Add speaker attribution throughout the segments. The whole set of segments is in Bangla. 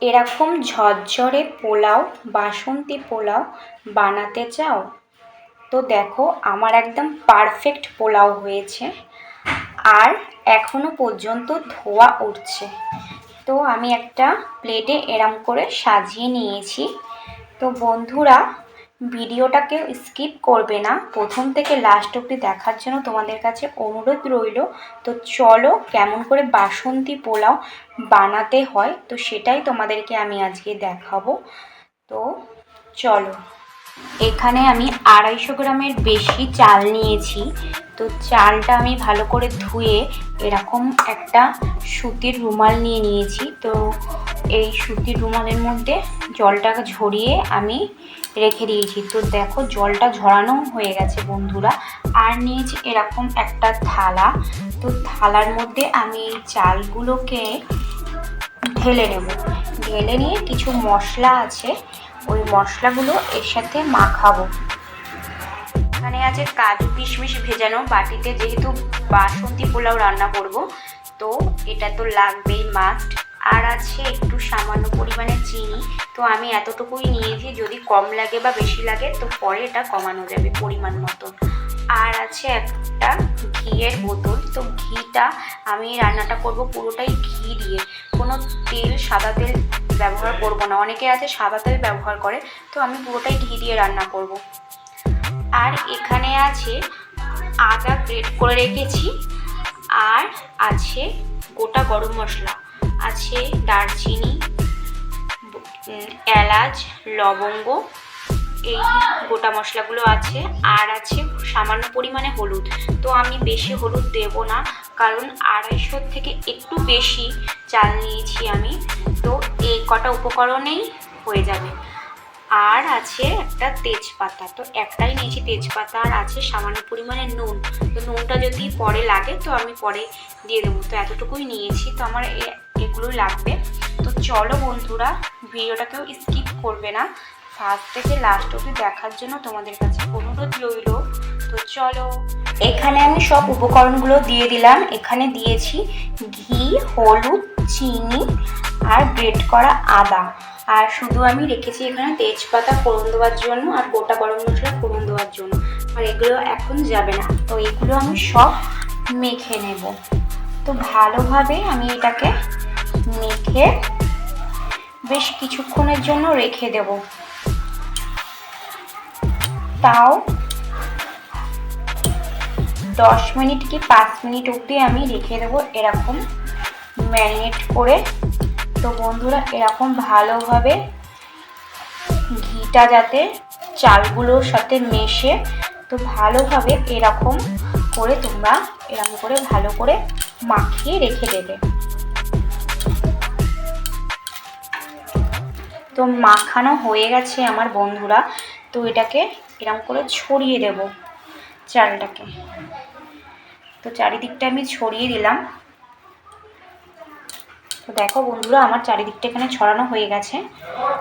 Speaker 1: এরকম ঝরঝরে পোলাও, বাসন্তী পোলাও বানাতে চাও? তো দেখো, আমার একদম পারফেক্ট পোলাও হয়েছে। আর এখনও পর্যন্ত ধোয়া উঠছে। তো আমি একটা প্লেটে এরম করে সাজিয়ে নিয়েছি। তো বন্ধুরা ভিডিওটাকে স্কিপ করবে না। প্রথম থেকে লাস্ট অবধি দেখার জন্য তোমাদের কাছে অনুরোধ রইল, তো চলো কেমন করে বাসন্তী পোলাও বানাতে হয়, তো সেটাই তোমাদেরকে আমি আজকে দেখাবো। তো চলো। এখানে আমি আড়াইশো গ্রামের বেশি চাল নিয়েছি। তো চালটা আমি ভালো করে ধুয়ে এরকম একটা সুতির রুমাল নিয়ে নিয়েছি। তো এই সুতির রুমালের মধ্যে জলটাকে ঝরিয়ে আমি রেখে দিয়েছি। তো দেখো জলটা ঝরানো হয়ে গেছে বন্ধুরা। আর নিয়েছি এরকম একটা থালা। তো থালার মধ্যে আমি চালগুলোকে ঢেলে নেব। ঢেলে নিয়ে কিছু মশলা আছে। ওই মশলাগুলো এর সাথে মাখাবো। এখানে আছে কাজু কিশমিশ ভেজানো বাটিতে যেহেতু বাসন্তী পোলাও রান্না করব, তো এটা তো লাগবেই মাস্ট আর আছে একটু সামান্য পরিমাণে চিনি, তো আমি এতটুকুই নিয়েছি, যদি কম লাগে বা বেশি লাগে, তো পরে এটা কমানো যাবে পরিমাণ মতন। আর আছে একটা ঘিয়ের বোতল, তো ঘিটা আমি রান্নাটা করব পুরোটাই ঘি দিয়ে। কোনো তেল, সাদা তেল ব্যবহার করব না। অনেকে আছে, সাদা তেল ব্যবহার করে। তো আমি পুরোটাই ঘি দিয়ে রান্না করব। আর এখানে আছে আদা গ্রেট করে রেখেছি। আর আছে গোটা গরম মশলা। আছে দারচিনি, এলাচ, লবঙ্গ, এই গোটা মশলাগুলো আছে। আর আছে সামান্য পরিমাণে হলুদ। তো আমি বেশি হলুদ দেব না, কারণ আড়াইশোর থেকে একটু বেশি চাল নিয়েছি আমি। এই কটা উপকরণেই হয়ে যাবে। আর আছে একটা তেজপাতা। তো একটাই নিয়েছি তেজপাতা, আর আছে সামান্য পরিমাণে নুন। তো নুনটা যদি পরে লাগে, তো আমি পরে দিয়ে দেবো। তো এতটুকুই নিয়েছি। তো আমার এগুলোই লাগবে। তো চলো বন্ধুরা, ভিডিওটাকেও স্কিপ করবে না। ফার্স্ট থেকে লাস্ট অবধি দেখার জন্য তোমাদের কাছে অনুরোধ রইল। তো চলো। এখানে আমি সব উপকরণগুলো দিয়ে দিলাম। এখানে দিয়েছি ঘি, হলুদ চিনি আর গ্রেট করা আদা। আর শুধু আমি রেখেছি এখানে তেজপাতা ফোড়ন দেওয়ার জন্য আর গোটা গরম মশলা ফোড়ন দেওয়ার জন্য। আর এগুলো এখন যাবে না। তো এগুলো আমি সব মেখে নেব। তো ভালোভাবে আমি এটাকে মেখে বেশ কিছুক্ষণের জন্য রেখে দেব। তাও দশ মিনিট কি পাঁচ মিনিট অবধি আমি রেখে দেবো এরকম ম্যারিনেট করে। তো বন্ধুরা, এরকম ভালোভাবে ঘিটা যাতে চালগুলোর সাথে মেশে, তো ভালোভাবে এরকম করে তোমরা এরকম করে ভালো করে মাখিয়ে রেখে দেবে। তো মাখানো হয়ে গেছে আমার বন্ধুরা। তো এটাকে এরকম করে ছড়িয়ে দেব চালটাকে। তো চারিদিকটা আমি ছড়িয়ে দিলাম। তো দেখো বন্ধুরা, আমার চারিদিকটা এখানে ছড়ানো হয়ে গেছে।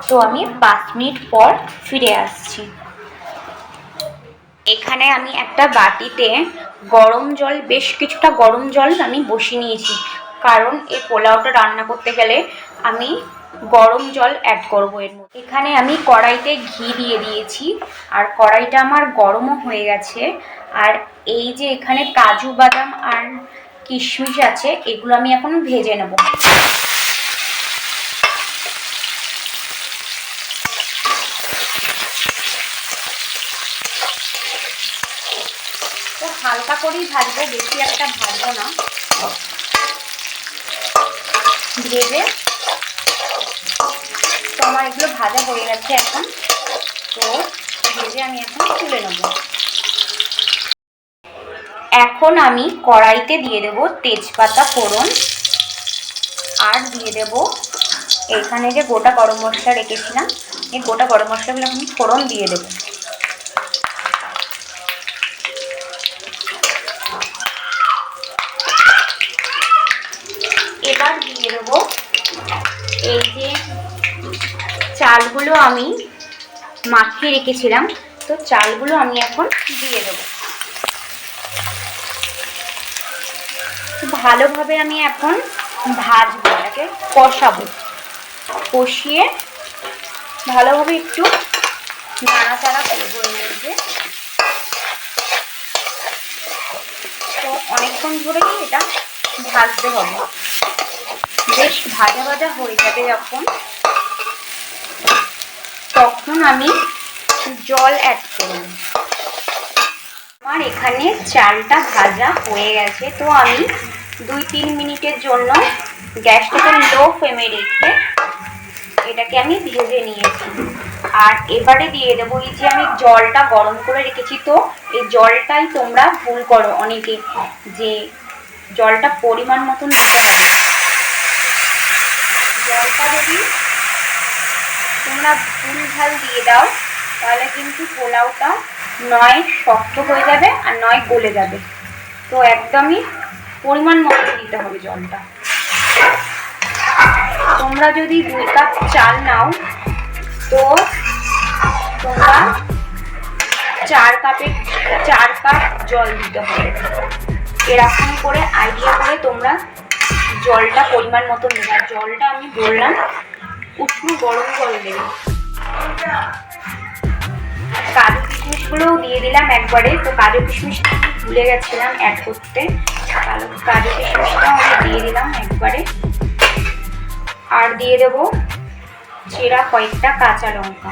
Speaker 1: তো আমি পাঁচ মিনিট পর ফিরে আসছি। এখানে আমি একটা বাটিতে গরম জল, বেশ কিছুটা গরম জল আমি বসিয়ে নিয়েছি। কারণ এই পোলাওটা রান্না করতে গেলে আমি গরম জল অ্যাড করব এর মধ্যে। এখানে আমি কড়াইতে ঘি দিয়ে দিয়েছি। আর কড়াইটা আমার গরমও হয়ে গেছে। আর এই যে এখানে কাজু বাদাম আর কিশমিশ আছে, এগুলো আমি এখন ভেজে নেব। তো হালকা করেই ভাজবো, বেশি একটা ভাজবো না। ভেজে তো আমার এগুলো ভাজা হয়ে গেছে এখন। তো ভেজে আমি এখন তুলে নেব। এখন আমি কড়াইতে দিয়ে দেব তেজপাতা ফোড়ন। আর দিয়ে দেব এখানে যে গোটা গরম মশলা রেখেছিলাম, এই গোটা গরম মশলাগুলো আমি ফোড়ন দিয়ে দেবো। এবার দিয়ে দেবো এই যে চালগুলো আমি মাখিয়ে রেখেছিলাম, তো চালগুলো আমি এখন দিয়ে দেবো। ভালোভাবে আমি এখন ভাজবো এটাকে, কষাবো। কষিয়ে ভালোভাবে একটু নাড়াচাড়া করব এর মধ্যে। তো অনেকক্ষণ ধরেই এটা ভাজতে হবে। বেশ ভাজা ভাজা হয়ে যাবে যখন। তখন আমি জল অ্যাড করব। আমার এখানে চালটা ভাজা হয়ে গেছে, তো আমি দুই তিন মিনিটের জন্য গ্যাসটাকে লো ফ্লেমে রেখে এটাকে আমি ভেজে নিয়েছি। আর এবারে দিয়ে দেবো এই যে আমি জলটা গরম করে রেখেছি তো, এই জলটাই তোমরা ভুল করো অনেকে, যে জলটা পরিমাণ মতন দিতে হবে জলটা যদি তোমরা ভুল ভালো দিয়ে দাও, তাহলে কিন্তু পোলাওটা নয় শক্ত হয়ে যাবে আর নয় গলে যাবে। তো একদমই পরিমাণ মতো দিতে হবে জলটা। তোমরা যদি দুই কাপ চাল নাও, তো তোমরা চার কাপের, চার কাপ জল দিতে হবে। এরকম করে আইডিয়া করে তোমরা জলটা পরিমাণ মতো নেবে জলটা আমি বললাম, উষ্ণ গরম জল দেবে। কাজু কিশমিশগুলোও দিয়ে দিলাম একবারে। তো কাজু কিশমিশটা আমি ভুলে গেছিলাম অ্যাড করতে। কালো কাজু কিশমিশটাও আমি দিয়ে দিলাম একবারে আর দিয়ে দেবো চেরা কয়েকটা কাঁচা লঙ্কা।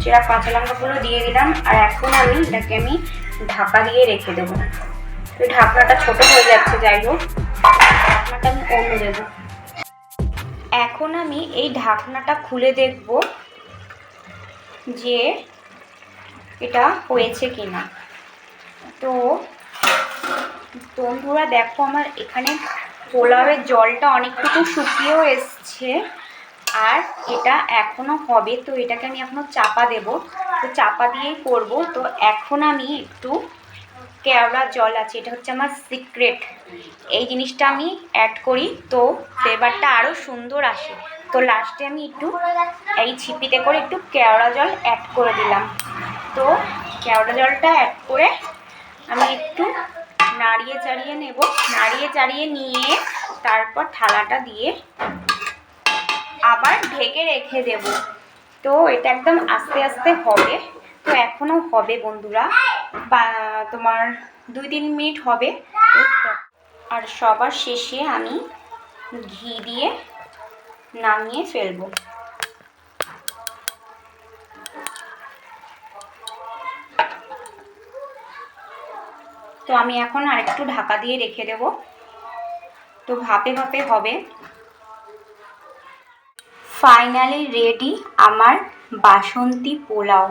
Speaker 1: চেরা কাঁচা লঙ্কাগুলো দিয়ে দিলাম, আর এখন আমি এটাকে আমি ঢাকা দিয়ে রেখে দেবো। ঢাকনাটা ছোট হয়ে যাচ্ছে, যাই হোক। ঢাকনাটা আমি অন্য দেবো। এখন আমি এই ঢাকনাটা খুলে দেখব যে এটা হয়েছে কিনা। তো বন্ধুরা, দেখো আমার এখানে পোলাওয়ের জলটা অনেকটুকু শুকিয়েও এসছে। আর এটা এখনও হবে, তো এটাকে আমি এখনও চাপা দেব। তো চাপা দিয়েই করব। তো এখন আমি একটু কেওড়া জল আছে, এটা হচ্ছে আমার সিক্রেট। এই জিনিসটা আমি অ্যাড করি, তো ফ্লেভারটা আরও সুন্দর আসে। তো লাস্টে আমি একটু এই ছিপিতে করে একটু কেওড়া জল অ্যাড করে দিলাম। তো কেওড়া জলটা অ্যাড করে আমি একটু নাড়িয়ে চাড়িয়ে নেব। নাড়িয়ে চাড়িয়ে নিয়ে তারপর থালাটা দিয়ে আবার ঢেকে রেখে দেব। তো এটা একদম আস্তে আস্তে হবে। তো এখনও হবে বন্ধুরা। বা, তোমার দুই তিন মিনিট হবে। আর সবার শেষে আমি ঘি দিয়ে নামিয়ে ফেলব। তো আমি এখন আরেকটু ঢাকা দিয়ে রেখে দেব। তো ভাপে ভাপে হবে। ফাইনালি রেডি আমার বাসন্তী পোলাও।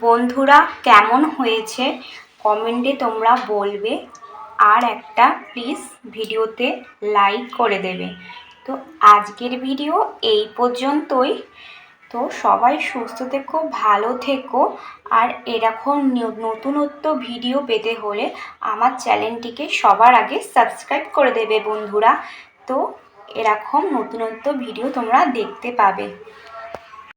Speaker 1: বন্ধুরা, কেমন হয়েছে? কমেন্টে তোমরা বলবে। আর একটা প্লিজ ভিডিওতে লাইক করে দেবে। তো আজকের ভিডিও এই পর্যন্তই। তো সবাই সুস্থ থেকো, ভালো থেকো। আর এরকম নতুনত্ব ভিডিও পেতে হলে আমার চ্যানেলটিকে সবার আগে সাবস্ক্রাইব করে দেবে বন্ধুরা। তো এরকম নতুনত্ব ভিডিও তোমরা দেখতে পাবে।